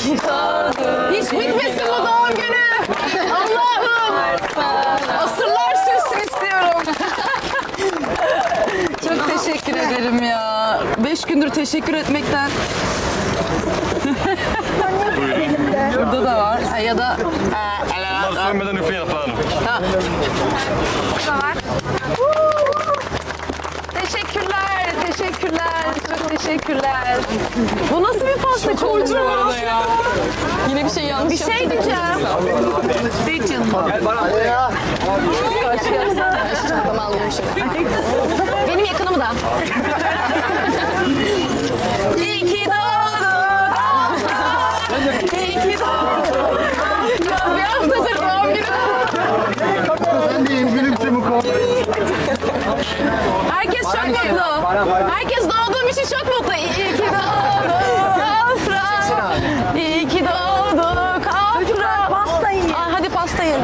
Hiç bitmesin bu doğum günü. Allah'ım. Asırlar sürsün istiyorum. Çok teşekkür ederim ya. Beş gündür teşekkür etmekten burada da var. Ha, ya da e, Bunlar sönmeden üfle yatağını. Ha, Teşekkürler, teşekkürler. Teşekkürler. Bu nasıl bir pasta kocaman? Yine bir şey yanlış Bir şey diyeceğim. Tek canım. Gel bana. Ya. Benim yakınımı da. İyi ki doğdun. İyi ki doğdun. Ya bir haftadır Herkes çok mutlu. Herkes doğduğum için çok mutlu. İyi ki doğduk Afra. İyi ki doğduk Afra. Ay, hadi pastayı.